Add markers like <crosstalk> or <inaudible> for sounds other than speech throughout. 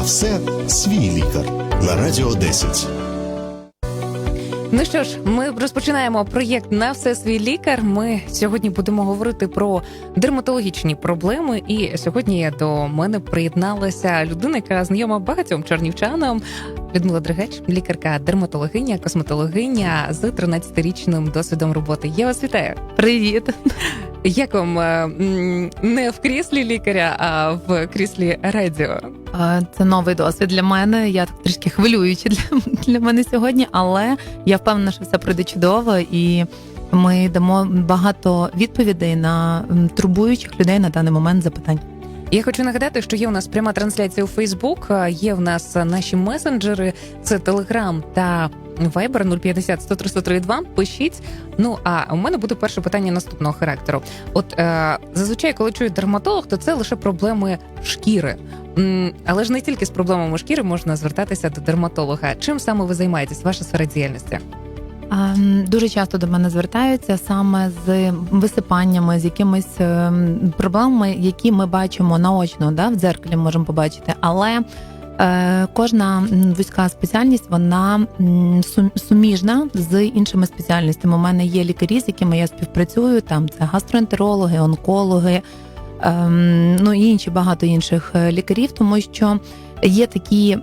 А все свій лікар на радіо 10. Ну що ж, ми розпочинаємо проєкт на все свій лікар. Ми сьогодні будемо говорити про дерматологічні проблеми. І сьогодні до мене приєдналася людина, яка знайома багатьом чернівчанам. Людмила Дригеч, лікарка, дерматологиня, косметологиня з 13-річним досвідом роботи. Я вас вітаю. Привіт. Як вам е, не в кріслі лікаря, а в кріслі радіо? Це новий досвід для мене. Я так трішки хвилююча для, для мене сьогодні, але я впевнена, що все пройде чудово, і ми дамо багато відповідей на турбуючих людей на даний момент запитань. Я хочу нагадати, що є у нас пряма трансляція у Фейсбук. Є в нас наші месенджери, це Телеграм та Viber 050 103 2 Пишіть. Ну а у мене буде перше питання наступного характеру. От е, зазвичай, коли чують дерматолог, то це лише проблеми шкіри. Але ж не тільки з проблемами шкіри можна звертатися до дерматолога. Чим саме ви займаєтесь? Ваша сфера діяльності? А, м, Дуже часто до мене звертаються саме з висипаннями, з якимись ем, проблемами, які ми бачимо наочно, да, в дзеркалі можемо побачити. Але е, кожна вузька спеціальність вона суміжна з іншими спеціальностями. У мене є лікарі, з якими я співпрацюю. Там це гастроентерологи, онкологи, ем, ну і інші багато інших е, лікарів, тому що є такі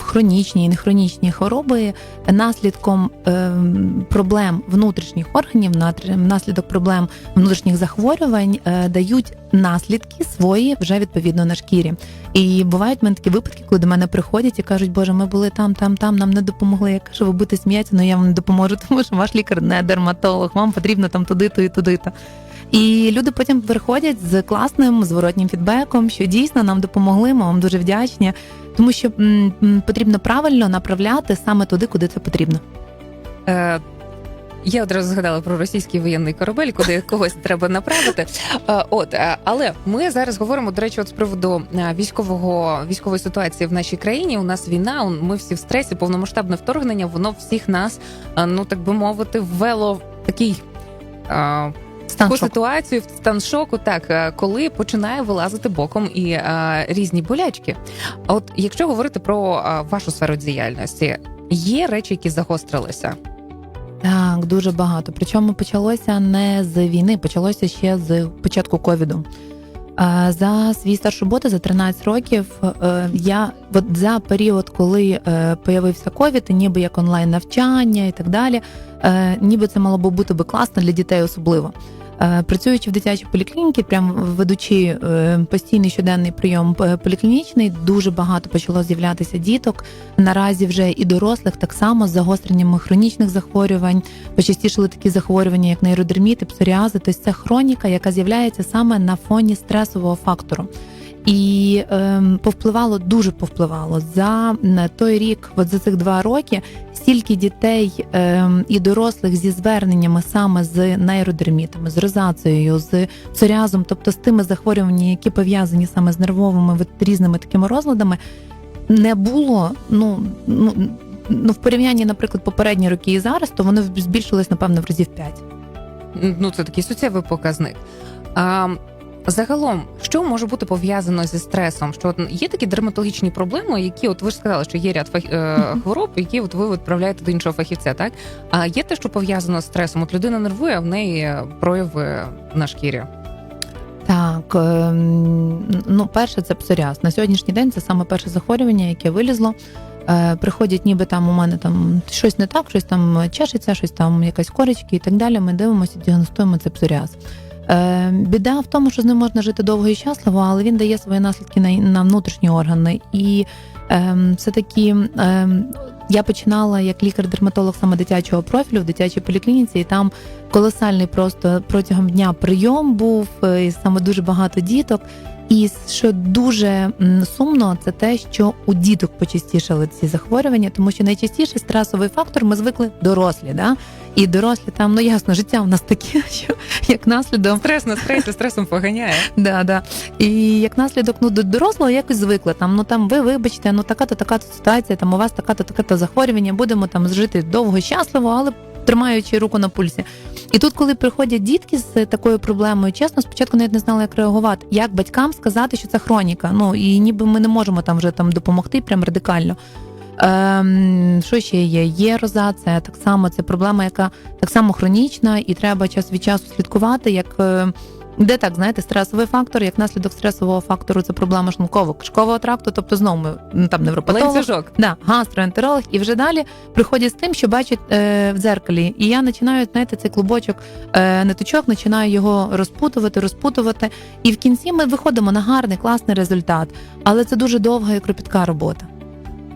хронічні і нехронічні хвороби наслідком ем, проблем внутрішніх органів, натр- наслідок проблем внутрішніх захворювань е, дають наслідки свої вже відповідно на шкірі. І бувають в мене такі випадки, коли до мене приходять і кажуть, Боже, ми були там, там, там, нам не допомогли. Я кажу, ви будете сміятися, але я вам не допоможу, <laughs> тому що ваш лікар не дерматолог, вам потрібно там туди-то і туди-то. І люди потім приходять з класним зворотнім фідбеком, що дійсно нам допомогли. Ми вам дуже вдячні, тому що м, потрібно правильно направляти саме туди, куди це потрібно. Е, я одразу згадала про російський воєнний корабель, куди <laughs> когось треба направити. Е, От, е, але ми зараз говоримо, до речі, от з приводу е, військового військової ситуації в нашій країні. У нас війна, ми всі в стресі, повномасштабне вторгнення. Воно всіх нас, ну так би мовити, ввело в такий. Таку ситуацію в стан шоку, так е, коли починає вилазити боком і е, різні болячки. А От якщо говорити про е, вашу сферу діяльності, є речі, які загострилися. Так, дуже багато. Причому почалося не з війни, почалося ще з початку ковіду. За свій стаж роботи за 13 років я от за період, коли появився ковід, ніби як онлайн навчання і так далі, ніби це мало би бути би класно для дітей особливо. Е, Працюючи в дитячій поліклініці, прям ведучи е, постійний щоденний прийом е, поліклінічний, дуже багато почало з'являтися діток. Наразі вже і дорослих так само з загостреннями хронічних захворювань, почастішили такі захворювання, як нейродерміти, псоріази. Тобто це хроніка, яка з'являється саме на фоні стресового фактору. І ем, повпливало дуже повпливало за той рік, от за цих два роки, стільки дітей ем, і дорослих зі зверненнями саме з нейродермітами, з розацією, з псоріазом, тобто з тими захворюваннями, які пов'язані саме з нервовими різними такими розладами, не було. Ну ну ну в порівнянні, наприклад, попередні роки і зараз, то воно збільшилось напевно в разів п'ять. Ну це такий суттєвий показник. А, загалом, що може бути пов'язано зі стресом? Що от є такі дерматологічні проблеми, які от ви ж сказали, що є ряд фах... е, хвороб, які от ви відправляєте до іншого фахівця, так? А є те, що пов'язано з стресом? От людина нервує, а в неї прояви на шкірі. Так, ем, ну перше, це псоріаз. На сьогоднішній день це саме перше захворювання, яке вилізло. Е, Приходять, ніби там у мене там щось не так, щось там чешеться, щось там якась корочки і так далі. Ми дивимося, діагностуємо це псоріаз. Е, Біда в тому, що з ним можна жити довго і щасливо, але він дає свої наслідки на, внутрішні органи. І ем, все таки ем, я починала як лікар-дерматолог саме дитячого профілю в дитячій поліклініці, і там колосальний просто протягом дня прийом був, е, і саме дуже багато діток. І що дуже сумно, це те, що у діток почастішали ці захворювання, тому що найчастіший стресовий фактор ми звикли дорослі. Да? І дорослі там, ну ясно, життя у нас таке, <laughs> що як наслідок Стрес на стресі <laughs> стресом поганяє. Да, да. І як наслідок ну, до дорослого якось звикли. Там, ну там ви вибачте, ну така-то така то ситуація, там у вас така-то така-то захворювання, будемо там жити довго, щасливо, але тримаючи руку на пульсі. І тут, коли приходять дітки з такою проблемою, чесно, спочатку навіть не знала, як реагувати, як батькам сказати, що це хроніка. Ну і ніби ми не можемо там вже там допомогти прям радикально. Ем, що ще є? Є розація, так само це проблема, яка так само хронічна, і треба час від часу слідкувати, як. е, де так, знаєте, стресовий фактор, як наслідок стресового фактору, це проблема шлунково кишкового тракту, тобто знову ми ну, там невропатолог, Ланцюжок. Да, гастроентеролог, і вже далі приходять з тим, що бачать е, в дзеркалі. І я починаю, знаєте, цей клубочок е, ниточок, починаю його розпутувати, розпутувати. І в кінці ми виходимо на гарний, класний результат. Але це дуже довга і кропітка робота.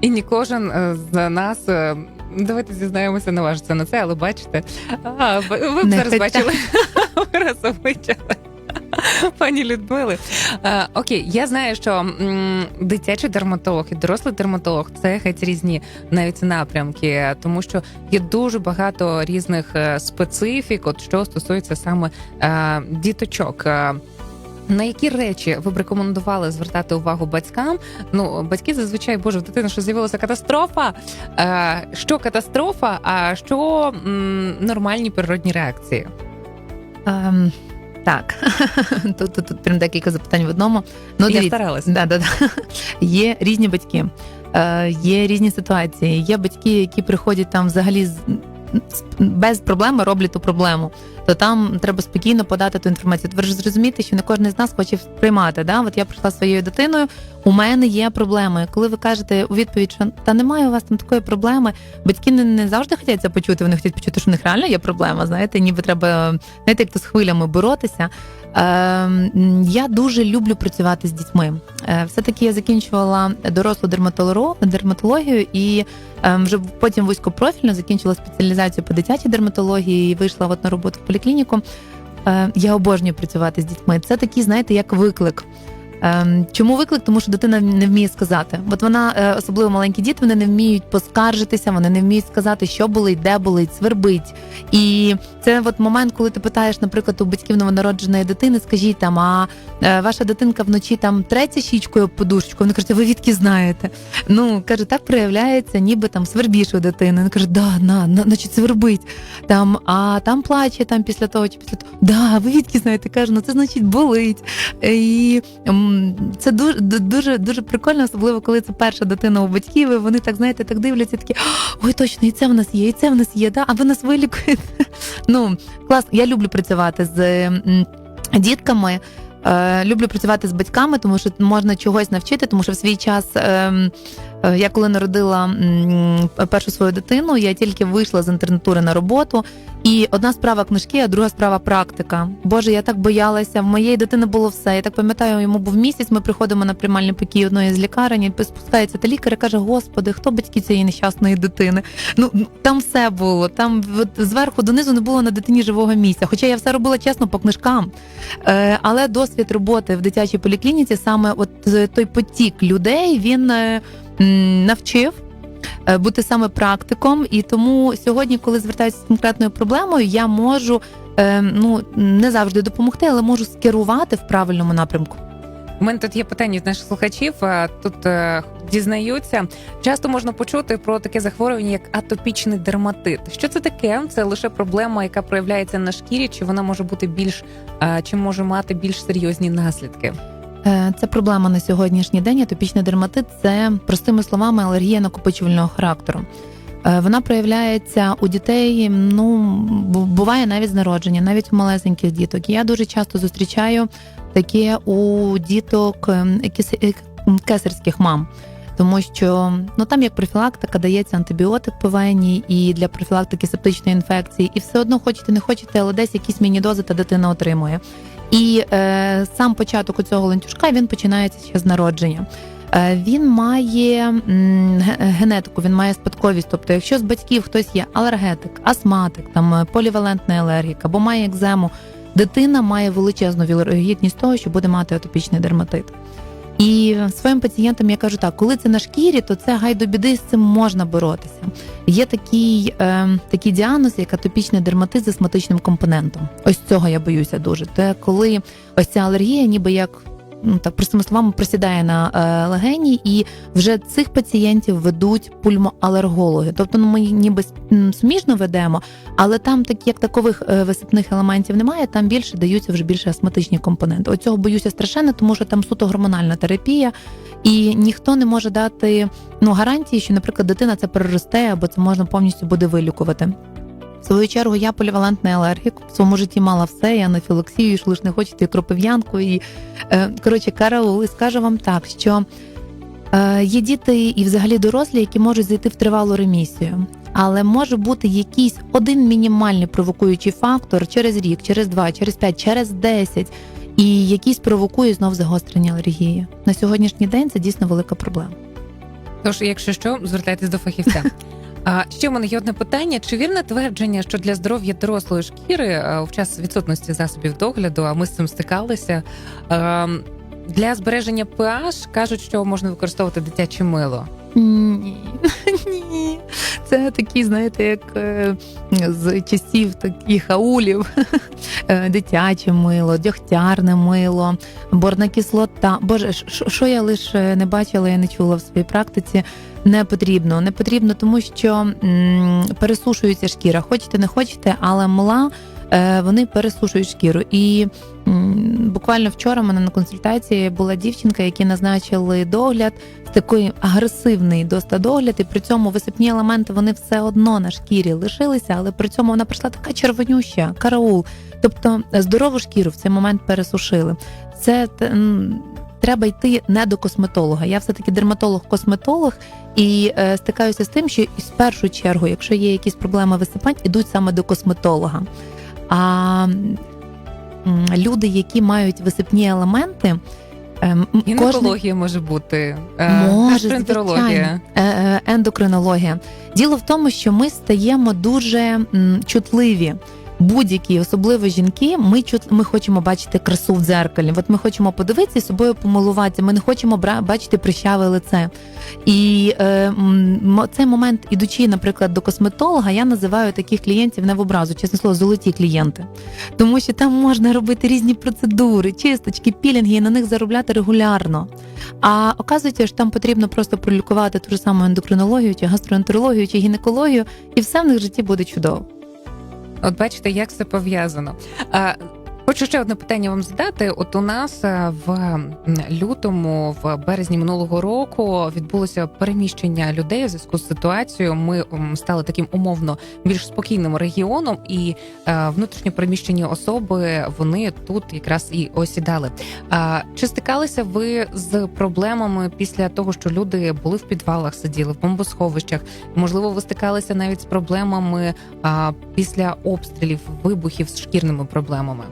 І не кожен е, з нас. е, Давайте зізнаємося, наважиться на це, але бачите, а, ви б Не зараз бачили <laughs> вираз обличчя пані Людмили. Е, окей, я знаю, що м, дитячий дерматолог і дорослий дерматолог це геть різні навіть напрямки, тому що є дуже багато різних специфік, от що стосується саме е, діточок. На які речі ви б рекомендували звертати увагу батькам? Ну, батьки зазвичай, боже, в дитини що з'явилася катастрофа. Е, що катастрофа, а що м, нормальні природні реакції? Ем, так, <laughs> тут, тут, тут прям декілька запитань в одному. Ну, Я дивіться, старалася. Да, да, да. <laughs> Є різні батьки, е, є різні ситуації. Є батьки, які приходять там взагалі з- без проблеми роблять ту проблему. То там треба спокійно подати ту інформацію. Ви ж зрозумієте, що не кожен з нас хоче сприймати. Да? От я прийшла своєю дитиною, у мене є проблеми. Коли ви кажете у відповідь, що та немає у вас там такої проблеми, батьки не, не завжди хочуть це почути. Вони хочуть почути, що в них реально є проблема. Знаєте, ніби треба знаєте, як то з хвилями боротися. Ем, я дуже люблю працювати з дітьми. Е, Все-таки я закінчувала дорослу дерматологію і ем, вже потім вузькопрофільно закінчила спеціалізацію по дитячій дерматології і вийшла от на роботу в поліклініку. Е, Я обожнюю працювати з дітьми. Це такий, знаєте, як виклик. Ем, Чому виклик? Тому що дитина не вміє сказати. От вона, е, особливо маленькі діти, вони не вміють поскаржитися, вони не вміють сказати, що болить, де болить, свербить. І це от момент, коли ти питаєш, наприклад, у батьків новонародженої дитини, скажіть там, а е, ваша дитинка вночі там треться щічкою подушечку. Вони кажуть, «А ви відки знаєте? Ну каже, так проявляється, ніби там свербіше у дитини. Він каже, да, на, на, значить свербить. Там, а там плаче там після того чи після того. Да, ви відки знаєте? каже, ну це значить болить. І це дуже дуже дуже прикольно, особливо коли це перша дитина у батьків. і Вони так знаєте, так дивляться, такі ой, точно, і це в нас є, і це в нас є. Да? А ви нас вилікуєте. Ну клас, я люблю працювати з дітками. Е, люблю працювати з батьками, тому що можна чогось навчити, тому що в свій час. Е, я коли народила першу свою дитину, я тільки вийшла з інтернатури на роботу, і одна справа книжки, а друга справа практика. Боже, я так боялася. В моєї дитини було все. Я так пам'ятаю, йому був місяць. Ми приходимо на приймальний покій одної з лікарень. Спускається та лікар і каже: Господи, хто батьки цієї нещасної дитини? Ну там все було. Там зверху донизу не було на дитині живого місця. Хоча я все робила чесно по книжкам. Е, але досвід роботи в дитячій поліклініці, саме от е, той потік людей, він навчив. е, Бути саме практиком, і тому сьогодні, коли звертаюся з конкретною проблемою, я можу е, ну не завжди допомогти, але можу скерувати в правильному напрямку. У мене тут є питання від наших слухачів. Тут е, дізнаються. Часто можна почути про таке захворювання, як атопічний дерматит. Що це таке? Це лише проблема, яка проявляється на шкірі, чи вона може бути більш е, чи може мати більш серйозні наслідки? Е, Це проблема на сьогоднішній день. Атопічний дерматит це простими словами алергія накопичувального характеру. Е, Вона проявляється у дітей. Ну буває навіть з народження, навіть у малесеньких діток. Я дуже часто зустрічаю таке у діток ем, е, кесарських мам. Тому що ну там як профілактика дається антибіотик по і для профілактики септичної інфекції, і все одно хочете, не хочете, але десь якісь міні-дози та дитина отримує. І е, сам початок у цього ланцюжка він починається ще з народження. Е, він має генетику, він має спадковість. Тобто, якщо з батьків хтось є алергетик, астматик, там полівалентна алергіка або має екзему, дитина має величезну вірогідність того, що буде мати атопічний дерматит. І своїм пацієнтам я кажу так, коли це на шкірі, то це гай до біди з цим можна боротися. Є такий, е, такий діагноз, як атопічний дерматит з астматичним компонентом. Ось цього я боюся дуже. Це коли ось ця алергія, ніби як ну так простими словами просідає на е, легені, і вже цих пацієнтів ведуть пульмоалергологи. Тобто, ну ми ніби м, смішно ведемо, але там так як такових е, висипних елементів немає. Там більше даються вже більше астматичні компоненти. Оцього боюся страшенно, тому що там суто гормональна терапія, і ніхто не може дати ну гарантії, що, наприклад, дитина це переросте або це можна повністю буде вилікувати. В свою чергу я полівалентний алергік. В своєму житті мала все, і анафілоксію, і шлиш не хочете, і кропив'янку, і е, коротше караул. І скажу вам так, що е, є діти і взагалі дорослі, які можуть зайти в тривалу ремісію. Але може бути якийсь один мінімальний провокуючий фактор через рік, через два, через п'ять, через десять, і якийсь провокує знов загострення алергії. На сьогоднішній день це дійсно велика проблема. Тож, якщо що, звертайтесь до фахівця. <laughs> А ще в мене є одне питання: чи вірне твердження, що для здоров'я дорослої шкіри в час відсутності засобів догляду, а ми з цим стикалися? Для збереження pH кажуть, що можна використовувати дитяче мило. Ні, <laughs> ні. Це такі, знаєте, як е, з часів таких аулів, <laughs> Е, дитяче мило, дьогтярне мило, борна кислота. Боже, що- я лише не бачила, я не чула в своїй практиці. Не потрібно. Не потрібно, тому що м, пересушується шкіра. Хочете, не хочете, але мла е, вони пересушують шкіру. І м, буквально вчора в мене на консультації була дівчинка, які назначили догляд такий агресивний достадогляд, і при цьому висипні елементи вони все одно на шкірі лишилися, але при цьому вона прийшла така червонюща, караул. Тобто здорову шкіру в цей момент пересушили. Це м, треба йти не до косметолога. Я все таки дерматолог-косметолог і е, стикаюся з тим, що в першу чергу, якщо є якісь проблеми висипань, ідуть саме до косметолога. А люди, які мають висипні елементи. ем, Гінекологія може бути, е, Може, звичайно. Е, е, ендокринологія. Діло в тому, що ми стаємо дуже чутливі. Будь-які, особливо жінки, ми ми хочемо бачити красу в дзеркалі. От ми хочемо подивитися і собою помилуватися. Ми не хочемо бачити прищаве лице. І е, цей момент, ідучи, наприклад, до косметолога, я називаю таких клієнтів не в образу, чесне слово, золоті клієнти. Тому що там можна робити різні процедури, чисточки, пілінги і на них заробляти регулярно. А оказується, що там потрібно просто пролікувати ту ж саму ендокринологію, чи гастроентерологію, чи гінекологію, і все в них в житті буде чудово. От бачите, як це пов'язано. Хочу ще одне питання вам задати. От у нас е, в лютому, в березні минулого року, відбулося переміщення людей у зв'язку з ситуацією. Ми стали таким умовно більш спокійним регіоном, і е, внутрішньо переміщені особи вони тут якраз і осідали. Чи стикалися ви з проблемами після того, що люди були в підвалах, сиділи в бомбосховищах? Можливо, ви стикалися навіть з проблемами після обстрілів, вибухів з шкірними проблемами?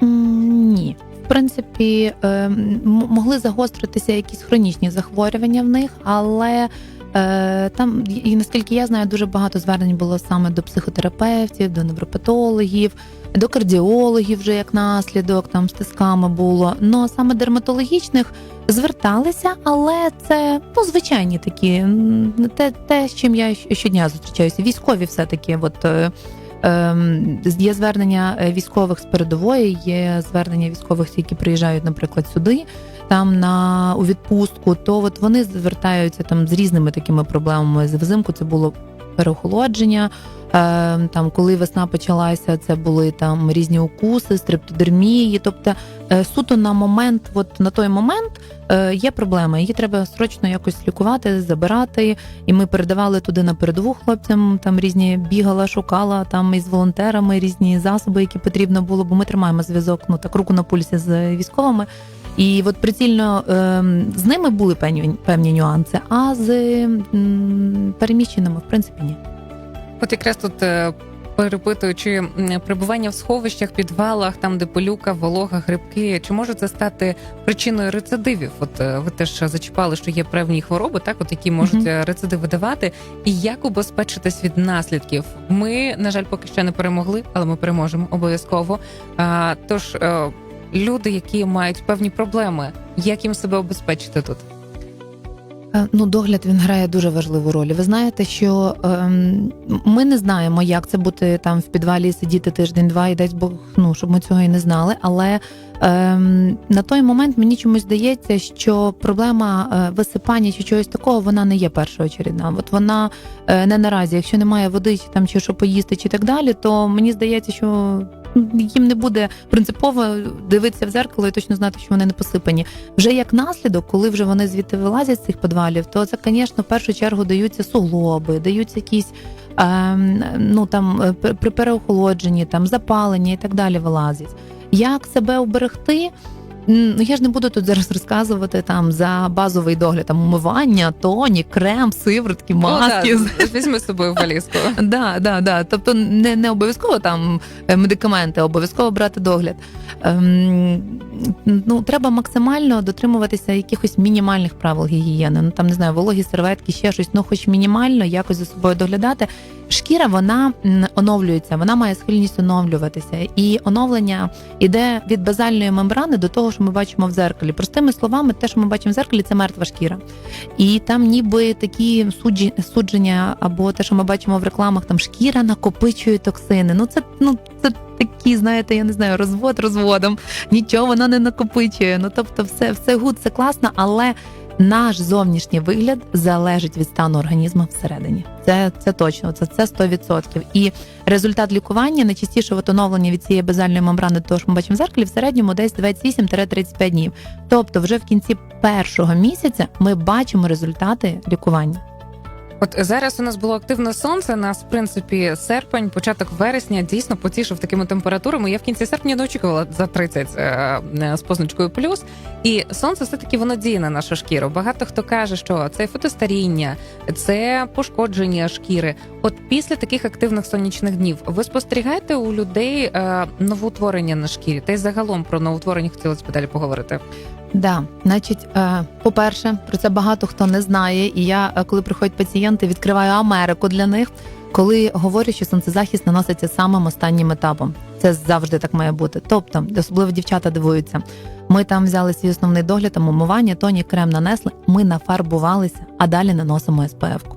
Ні. В принципі, е, могли загостритися якісь хронічні захворювання в них, але е, там, і наскільки я знаю, дуже багато звернень було саме до психотерапевтів, до невропатологів, до кардіологів, вже як наслідок, там з тисками було. Но саме дерматологічних зверталися, але це ну, звичайні такі, те, те, з чим я щодня зустрічаюся. Військові все-таки, от. Ем, Є звернення е, військових з передової, є звернення військових, які приїжджають, наприклад, сюди, там на у відпустку. То от вони звертаються там з різними такими проблемами. Взимку це було переохолодження. Ем, Там, коли весна почалася, це були там різні укуси, стрептодермії. Тобто, е, суто на момент, от на той момент е, є проблема. Її треба срочно якось лікувати, забирати. І ми передавали туди на передову хлопцям. Там різні бігала, шукала там із волонтерами різні засоби, які потрібно було, бо ми тримаємо зв'язок, ну так руку на пульсі з військовими. І от прицільно ем, з ними були певні, певні нюанси, а з переміщеними, в принципі, ні. От якраз тут е, перепитуючи перебування в сховищах, підвалах, там де пилюка, волога, грибки, чи може це стати причиною рецидивів? От е, ви теж зачіпали, що є певні хвороби, так от які можуть Мгм. е, рецидиви давати. І як убезпечитись від наслідків? Ми, на жаль, поки що не перемогли, але ми переможемо обов'язково. А, тож люди, які мають певні проблеми, як їм себе обезпечити тут? Е, Ну, догляд він грає дуже важливу роль. Ви знаєте, що ем, ми не знаємо, як це бути там в підвалі сидіти тиждень-два, і дасть Бог, ну щоб ми цього і не знали. Але ем, на той момент мені чомусь здається, що проблема е, висипання чи чогось такого вона не є першоочередна. От вона е, не наразі, якщо немає води, чи там чи що поїсти, чи так далі, то мені здається, що їм не буде принципово дивитися в зеркало і точно знати, що вони не посипані. Вже як наслідок, коли вже вони звідти вилазять з цих підвалів, то це, звісно, в першу чергу даються суглоби, даються якісь. ем, Ну там е, при переохолодженні, там запалення і так далі вилазять. Як себе уберегти? Ну я ж не буду тут зараз розказувати там за базовий догляд, там умивання, тонік, крем, сиворотки, маски. О, да, візьми з собою валізку. <laughs> Да, да, да. Тобто не, не обов'язково там е, медикаменти, обов'язково брати догляд. Ем, ну, треба максимально дотримуватися якихось мінімальних правил гігієни. Ну там не знаю, вологі серветки, ще щось, ну хоч мінімально якось за собою доглядати. Шкіра вона оновлюється, вона має схильність оновлюватися. І оновлення йде від базальної мембрани до того, що ми бачимо в зеркалі. Простими словами, те, що ми бачимо в зеркалі, це мертва шкіра. І там ніби такі судження, або те, що ми бачимо в рекламах, там шкіра накопичує токсини. Ну це ну це такі, знаєте, я не знаю, розвод розводом. Нічого вона не накопичує. Ну тобто, все, все гуд, це класно, але. Наш зовнішній вигляд залежить від стану організму всередині. Це це точно, це це 100%. І результат лікування найчастіше от оновлення від цієї базальної мембрани, того, що ми бачимо в зеркалі, в середньому десь 28-35 днів. Тобто, вже в кінці першого місяця ми бачимо результати лікування. От зараз у нас було активне сонце. Нас, в принципі, серпень, початок вересня дійсно потішив такими температурами. Я в кінці серпня не очікувала за 30 е, е, з позначкою плюс. І сонце все таки воно діє на нашу шкіру. Багато хто каже, що це фотостаріння, це пошкодження шкіри. От після таких активних сонячних днів ви спостерігаєте у людей е, новоутворення на шкірі? Та й загалом про новоутворення хотілося б далі поговорити. Да, значить, е, по-перше, про це багато хто не знає. І я, е, коли приходять пацієнти, відкриваю Америку для них, коли говорю, що сонцезахист наноситься самим останнім етапом. Це завжди так має бути. Тобто, особливо дівчата дивуються. Ми там взяли свій основний догляд, там умивання, тонік, крем нанесли. Ми нафарбувалися, а далі наносимо СПФ-ку.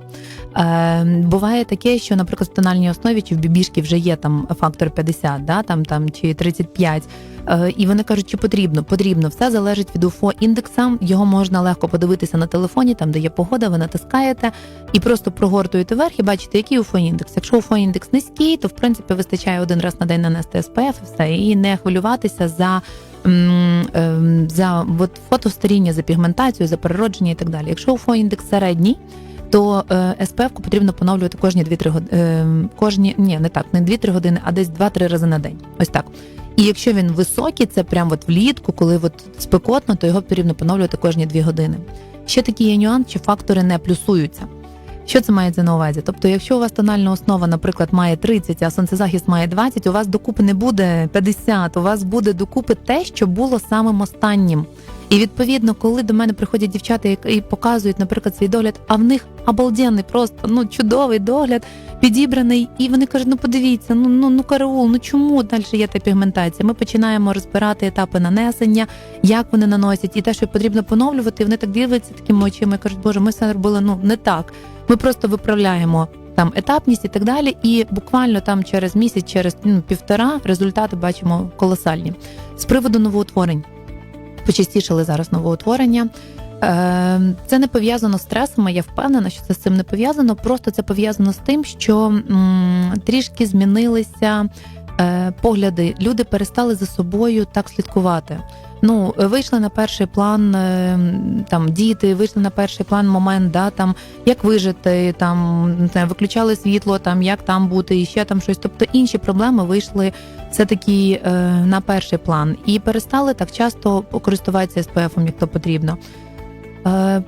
Е, буває таке, що, наприклад, в тональній основі чи в бібішки вже є там фактор 50, да, там, там, чи 35. Е, і вони кажуть, чи потрібно? Потрібно. Все залежить від УФО індекса. Його можна легко подивитися на телефоні, там де є погода, ви натискаєте і просто прогортуєте вверх і бачите, який УФО індекс. Якщо УФО індекс низький, то в принципі вистачає один раз на день нанести СПФ і все, і не хвилюватися за. ем, За от, фотостаріння, за пігментацію, за переродження і так далі. Якщо УФО індекс середній, то е, СПФ потрібно поновлювати кожні 2-3 години. Кожні ні, не так, не 2-3 години, а десь 2-3 рази на день. Ось так. І якщо він високий, це прямо от влітку, коли от спекотно, то його потрібно поновлювати кожні 2 години. Ще такий є нюанс, що фактори не плюсуються. Що це мається на увазі? Тобто, якщо у вас тональна основа, наприклад, має 30, а сонцезахист має 20, у вас докупи не буде 50, у вас буде докупи те, що було самим останнім. І відповідно, коли до мене приходять дівчата і- і показують, наприклад, свій догляд, а в них обалденний, просто ну чудовий догляд, підібраний, і вони кажуть: ну подивіться, ну ну ну караул, ну чому далі є та пігментація? Ми починаємо розбирати етапи нанесення, як вони наносять, і те, що потрібно поновлювати, вони так дивляться такими очима і кажуть, боже, ми все робили ну не так. Ми просто виправляємо. Там етапність і так далі, і буквально там через місяць, через ну, півтора результати бачимо колосальні. З приводу новоутворень почастішали зараз новоутворення. Е, Це не пов'язано з стресами. Я впевнена, що це з цим не пов'язано. Просто це пов'язано з тим, що трішки змінилися е, погляди. Люди перестали за собою так слідкувати. Ну, вийшли на перший план е, там діти, вийшли на перший план момент, да, там як вижити, там не виключали світло, там як там бути, і ще там щось. Тобто інші проблеми вийшли все таки е, на перший план і перестали так часто користуватися СПФ, як то потрібно. Е,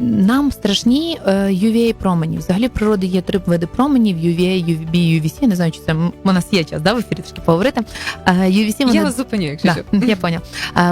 Нам страшні е, UVA промені. Взагалі в природі є три види променів: UVA, UVB, UVC. Не знаю, чи це у нас є час, да, в ефірі трішки поговорити. Е, UVC вони Я вас зупиню, якщо Да, що. <laughs> я поняв.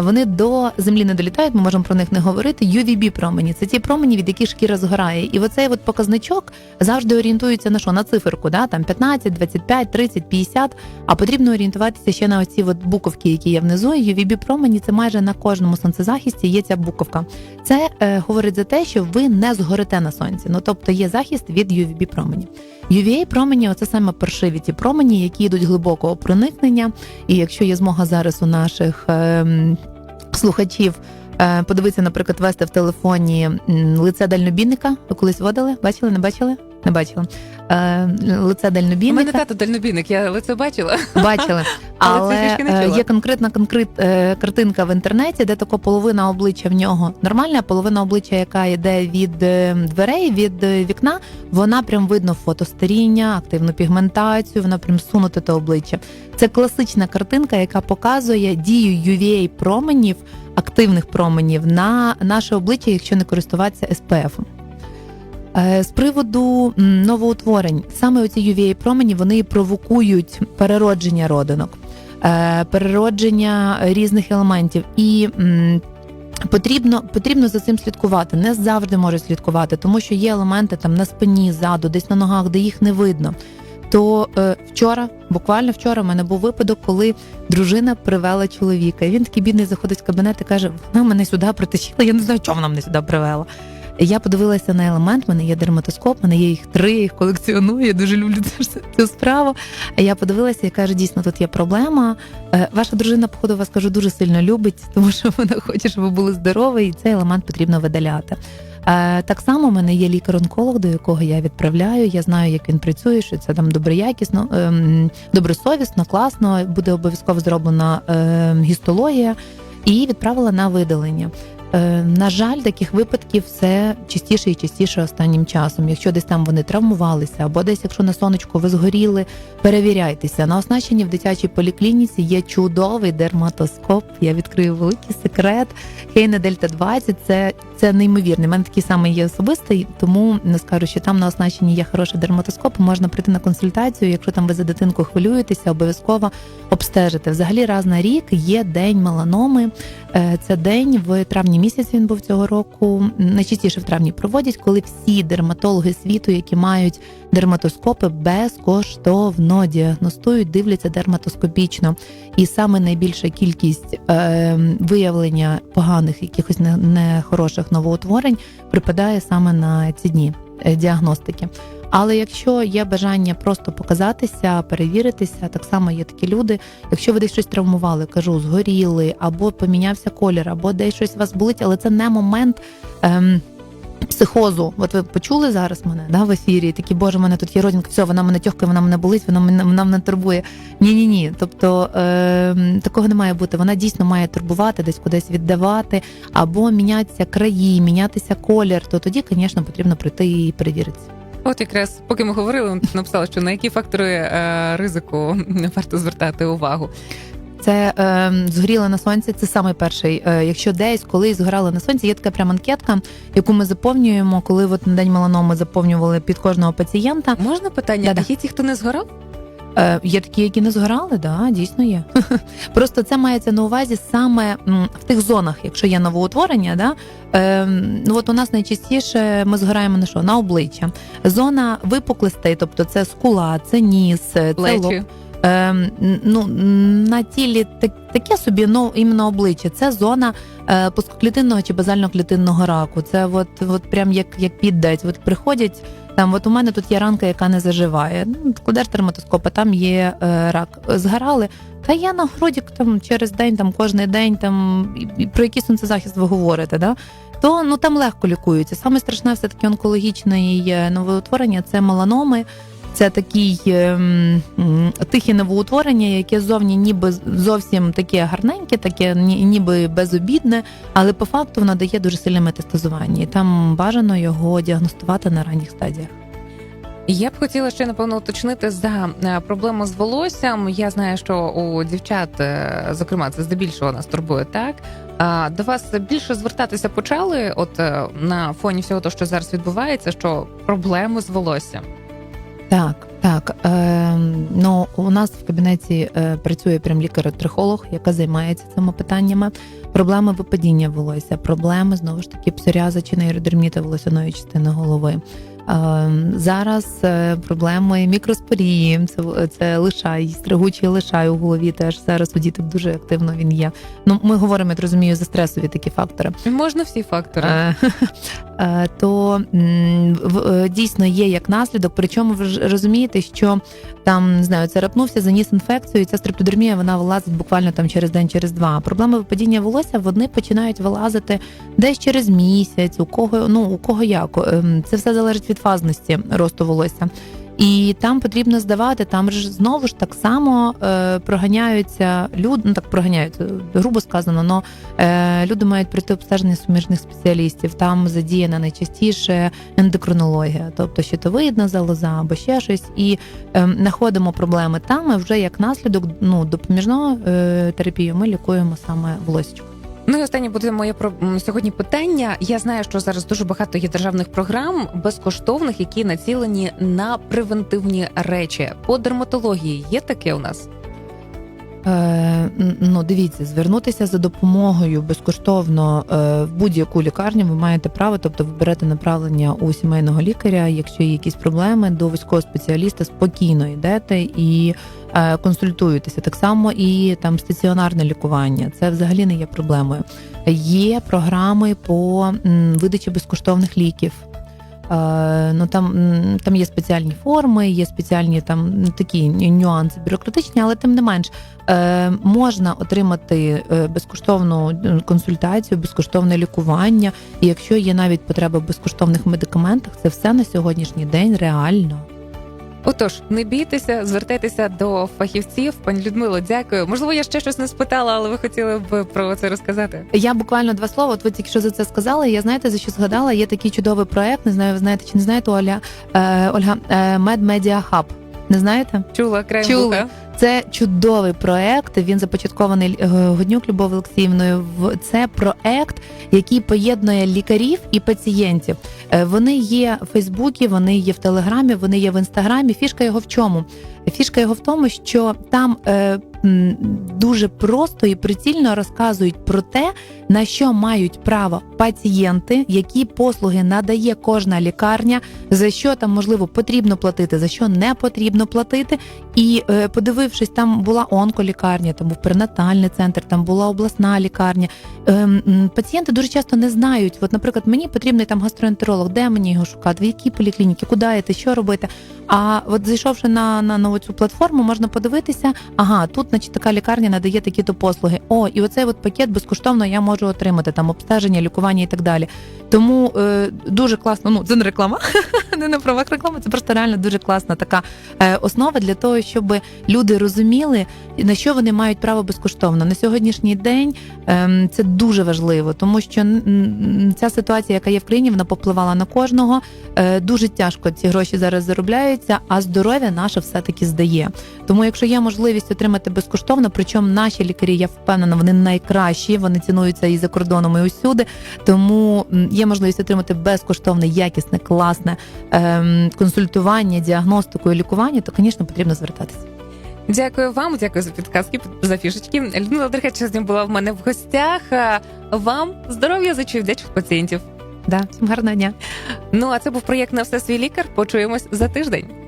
Вони до землі не долітають, ми можемо про них не говорити. UVB промені це ті промені, від яких шкіра згорає. І оцей от показничок завжди орієнтується на що? На циферку, да? там 15, 25, 30, 50. А потрібно орієнтуватися ще на оці от буковки, які є внизу. UVB промені це майже на кожному сонцезахисті є ця буковка. Це е, говорить за те, що ви не згорите на сонці. Ну тобто є захист від UVB промені. UVA промені це саме паршиві ті промені, які йдуть глибокого проникнення. І якщо є змога зараз у наших е, слухачів. Подивитися, наприклад, вести в телефоні лице дальнобійника. Ви колись водили? Бачили, не бачили? Не бачили. Е, лице У мене тато дальнобійник, я лице бачила. Бачили, <laughs> Але але це не е, є конкретна конкрет, е, картинка в інтернеті, де тако половина обличчя в нього нормальна, половина обличчя, яка йде від дверей, від вікна, вона прям видно фотостаріння, активну пігментацію, вона прям сунуте те обличчя. Це класична картинка, яка показує дію UVA променів, активних променів на наше обличчя, якщо не користуватися SPF. Е, З приводу новоутворень, саме оці UVA промені вони провокують переродження родинок, е, переродження різних елементів. І потрібно, потрібно за цим слідкувати. Не завжди може слідкувати, тому що є елементи там на спині, ззаду, десь на ногах, де їх не видно. То е, вчора, буквально вчора, в мене був випадок, коли дружина привела чоловіка. Він такий бідний заходить в кабінет і каже: вона мене сюди притащила. Я не знаю, чого вона мене сюди привела. Я подивилася на елемент, в мене є дерматоскоп, в мене є їх три, я їх колекціоную. Я дуже люблю цю, цю справу. Я подивилася і кажу, дійсно, тут є проблема. Е, Ваша дружина, походу, вас кажу, дуже сильно любить, <laughs> тому що вона хоче, щоб ви були здорові, і цей елемент потрібно видаляти. Е, Так само в мене є лікар-онколог, до якого я відправляю. Я знаю, як він працює, що це там доброякісно, ем, добросовісно, класно. Буде обов'язково зроблена ем, гістологія і відправила на видалення. Е, На жаль, таких випадків все частіше і частіше останнім часом. Якщо десь там вони травмувалися, або десь, якщо на сонечку ви згоріли, перевіряйтеся. На оснащенні в дитячій поліклініці є чудовий дерматоскоп. Я відкрию великий секрет. Кейне Дельта 20 це, це неймовірний. У мене такий самий є особистий, тому не скажу, що там на оснащенні є хороший дерматоскоп. Можна прийти на консультацію. Якщо там ви за дитинку хвилюєтеся, обов'язково обстежити. Взагалі раз на рік є день меланоми. Е, Це день в травні місяць він був цього року. Найчастіше в травні проводять, коли всі дерматологи світу, які мають дерматоскопи, безкоштовно діагностують, дивляться дерматоскопічно. І саме найбільша кількість е, виявлення поганих якихось не- нехороших новоутворень припадає саме на ці дні е, діагностики. Але якщо є бажання просто показатися, перевіритися, так само є такі люди. Якщо ви десь щось травмували, кажу, згоріли, або помінявся колір, або десь щось вас болить, але це не момент. Ем, Психозу, от ви почули зараз мене да, в ефірі, такі, боже, в мене тут є родинка, все, вона мене тьохкає, вона мене болить, вона мене вона мене турбує. Ні, ні, ні. Тобто е, такого не має бути. Вона дійсно має турбувати, десь кудись віддавати, або мінятися краї, мінятися колір. То тоді, звісно, потрібно прийти і перевіритися. От якраз поки ми говорили, ви написали, що на які фактори е, ризику <laughs> варто звертати увагу. Це е, згоріла на сонці. Це самий перший. Е, якщо десь колись згорали на сонці, є така прям анкетка, яку ми заповнюємо, коли от на день меланоми заповнювали під кожного пацієнта. Можна питання? Да-да. Є ті, хто не згорав? Е, є такі, які не згорали, да, дійсно є. <laughs> Просто це мається на увазі саме в тих зонах, якщо є новоутворення, да, е, ну от у нас найчастіше ми згораємо на що? На обличчя. Зона випуклистей, тобто це скула, це ніс, це лоб. Ем, ну, на тілі так, таке собі, ну іменно обличчя. Це зона е, плоскоклітинного чи базально-клітинного раку. Це от, от прям як, як піддать. От приходять там, от у мене тут є ранка, яка не заживає. Ну, кладеш терматоскоп, там є е, рак. Згорали. Та я на гроді там через день, там кожен день, там і- і про який сонцезахист ви говорите, да? то ну там легко лікуються. Саме страшне все таки онкологічне е, новоутворення це меланоми. Це такий ем, тихе новоутворення, яке зовні ніби зовсім таке гарненьке, таке ні- ніби безобідне, але по факту воно дає дуже сильне метастазування. І там бажано його діагностувати на ранніх стадіях. Я б хотіла ще напевно уточнити за е, проблему з волоссям. Я знаю, що у дівчат, е, зокрема, це здебільшого нас турбує так. До вас більше звертатися почали, от е, на фоні всього того, що зараз відбувається, що проблеми з волоссям. Так, так. Е, ну, у нас в кабінеті е, працює прям лікар-трихолог, яка займається цими питаннями. Проблеми випадіння волосся, проблеми знову ж таки псоріаза чи нейродерміта волосяної частини голови. Е, Зараз е, проблеми мікроспорії, це, це лишай, стригучий лишай у голові. Теж зараз у діток дуже активно він є. Ну ми говоримо, я розумію, за стресові такі фактори. Можна всі фактори. Е, <laughs> То дійсно є як наслідок. Причому ви ж розумієте, що там не знаю, царапнувся, заніс інфекцію, і ця стрептодермія вона вилазить буквально там через день, через два. Проблеми випадіння волосся вони починають вилазити десь через місяць. У кого ну у кого як Ем, це все залежить від фазності росту волосся. І там потрібно здавати, там ж знову ж так само е, проганяються люди, ну так проганяються, грубо сказано, но е, люди мають пройти обстеження суміжних спеціалістів. Там задіяна найчастіше ендокринологія, тобто щитовидна залоза або ще щось, і е, знаходимо проблеми там. І вже як наслідок ну, допоміжного е, терапію ми лікуємо саме волосечко. Ну і останнє буде моє про сьогодні питання. Я знаю, що зараз дуже багато є державних програм безкоштовних, які націлені на превентивні речі. По дерматології є таке у нас. Е, ну, дивіться, звернутися за допомогою безкоштовно е, в будь-яку лікарню ви маєте право, тобто ви берете направлення у сімейного лікаря. Якщо є якісь проблеми, до військового спеціаліста спокійно йдете і консультуєтеся. Так само і там стаціонарне лікування. Це взагалі не є проблемою. Є програми по видачі безкоштовних ліків. Е, Ну там, там є спеціальні форми, є спеціальні там такі нюанси бюрократичні, але тим не менш е, можна отримати е, безкоштовну е, консультацію, безкоштовне лікування. І якщо є навіть потреба в безкоштовних медикаментах, це все на сьогоднішній день реально. Отож, не бійтеся, звертайтеся до фахівців. Пані Людмило, дякую. Можливо, я ще щось не спитала, але ви хотіли б про це розказати. Я буквально два слова. От ви тільки що за це сказали. Я знаєте за що згадала? Є такий чудовий проект. Не знаю, ви знаєте чи не знаєте Оля е, Ольга е, Медмедіа Хаб. Не знаєте? Чула краєм Чули. вуха. Це чудовий проект. Він започаткований е, Годнюк Любов Олексіївною. Це проект, який поєднує лікарів і пацієнтів. Е, Вони є в Фейсбуці, вони є в Телеграмі, вони є в інстаграмі. Фішка його в чому? Фішка його в тому, що там е, дуже просто і прицільно розказують про те, на що мають право пацієнти, які послуги надає кожна лікарня, за що там можливо потрібно платити, за що не потрібно платити. І е, подивившись, там була онколікарня, там був перинатальний центр, там була обласна лікарня. Ем, пацієнти дуже часто не знають. От, наприклад, мені потрібний там гастроентеролог, де мені його шукати, в якій поліклініці, куди йти, що робити. А от зайшовши на, на, нову цю платформу, можна подивитися, ага, тут, значить, така лікарня надає такі-то послуги. О, і оцей от пакет безкоштовно я можу отримати там обстеження, лікування і так далі. Тому е, дуже класно. Ну це не реклама, <laughs> не на правах реклами. Це просто реально дуже класна така е, основа для того, щоб люди розуміли, на що вони мають право безкоштовно. На сьогоднішній день ем, це дуже важливо, тому що ця ситуація, яка є в країні, вона попливала на кожного. Е, дуже тяжко ці гроші зараз заробляються, а здоров'я наше все-таки здає. Тому, якщо є можливість отримати безкоштовно, причому наші лікарі, я впевнена, вони найкращі, вони цінуються і за кордоном, і усюди. Тому є можливість отримати безкоштовне, якісне, класне консультування, діагностику і лікування, то, звісно, потрібно звертатися. Дякую вам, дякую за підказки, за фішечки. Людмила Деркача з ним була в мене в гостях. Вам здоров'я за вдячих пацієнтів. Да, гарного дня. Ну а це був проєкт на все свій лікар. Почуємось за тиждень.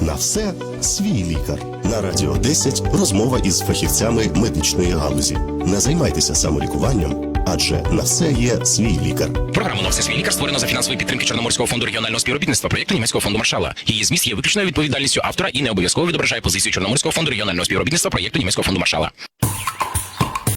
На все свій лікар. На радіо 10 розмова із фахівцями медичної галузі. Не займайтеся самолікуванням, адже на все є свій лікар. Програму на все свій лікар створено за фінансової підтримки Чорноморського фонду регіонального співробітництва проєкту німецького фонду Маршала. Її зміст є виключною відповідальністю автора і не обов'язково відображає позицію Чорноморського фонду регіонального співробітництва проєкту німецького фонду Маршала.